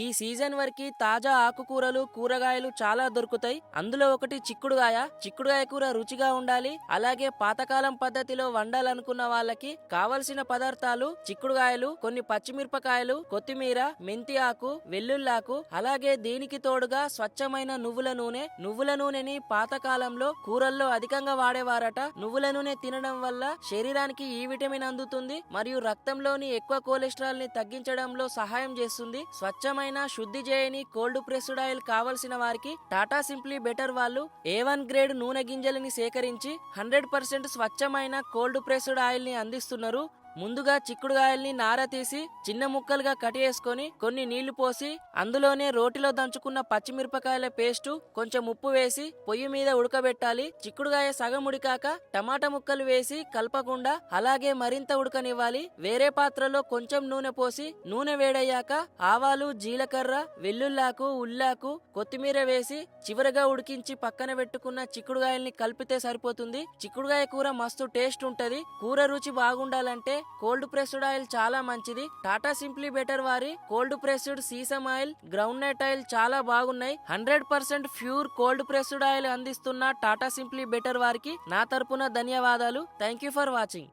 ఈ సీజన్ వరకు తాజా ఆకుకూరలు కూరగాయలు చాలా దొరుకుతాయి. అందులో ఒకటి చిక్కుడుగాయ. చిక్కుడుగాయ కూర రుచిగా ఉండాలి. అలాగే పాతకాలం పద్ధతిలో వండాలనుకున్న వాళ్ళకి కావలసిన పదార్థాలు చిక్కుడుగాయలు కొన్ని పచ్చిమిరపకాయలు కొత్తిమీర మెంతి ఆకు వెల్లుల్లాకు అలాగే దీనికి తోడుగా స్వచ్ఛమైన నువ్వుల నూనె. నువ్వుల నూనెని పాతకాలంలో కూరల్లో అధికంగా వాడేవారట. నువ్వుల నూనె తినడం వల్ల శరీరానికి ఈ విటమిన్ అందుతుంది. మరియు రక్తంలోని ఎక్కువ కొలెస్ట్రాల్ని తగ్గించడంలో సహాయం చేస్తుంది. స్వచ్ఛమైన శుద్ధి చేయని కోల్డ్ ప్రెస్డ్ ఆయిల్ కావలసిన వారికి టాటా సింప్లీ బెటర్ వాళ్ళు ఏ వన్ గ్రేడ్ నూనె గింజలని సేకరించి హండ్రెడ్ పర్సెంట్ స్వచ్ఛమైన కోల్డ్ ప్రెస్డ్ ఆయిల్ని అందిస్తున్నారు ముందుగా చిక్కుడుగాయల్ని నార తీసి చిన్న ముక్కలుగా కట్ చేసుకొని కొన్ని నీళ్ళు పోసి అందులోనే రోటిలో దంచుకున్న పచ్చిమిరపకాయల పేస్టు కొంచెం ఉప్పు వేసి పొయ్యి మీద ఉడకబెట్టాలి. చిక్కుడుగాయ సగం ఉడికాక టమాటా ముక్కలు వేసి కలపకుండా అలాగే మరింత ఉడకనివ్వాలి. వేరే పాత్రలో కొంచెం నూనె పోసి నూనె వేడయ్యాక ఆవాలు జీలకర్ర వెల్లుల్లాకు ఉల్లాకు కొత్తిమీర వేసి చివరగా ఉడికించి పక్కన పెట్టుకున్న చిక్కుడుగాయల్ని కలిపితే సరిపోతుంది. చిక్కుడుగాయ కూర మస్తు టేస్ట్ ఉంటది. కూర రుచి బాగుండాలంటే కోల్డ్ ప్రెస్డ్ ఆయిల్ చాలా మంచిది. టాటా సింప్లీ బెటర్ వారి cold pressed sesame oil groundnut oil చాలా బాగున్నాయి. Hundred percent pure cold pressed oil అందిస్తున్న టాటా సింప్లీ బెటర్ వారికి నా తరపున ధన్యవాదాలు. Thank you for watching.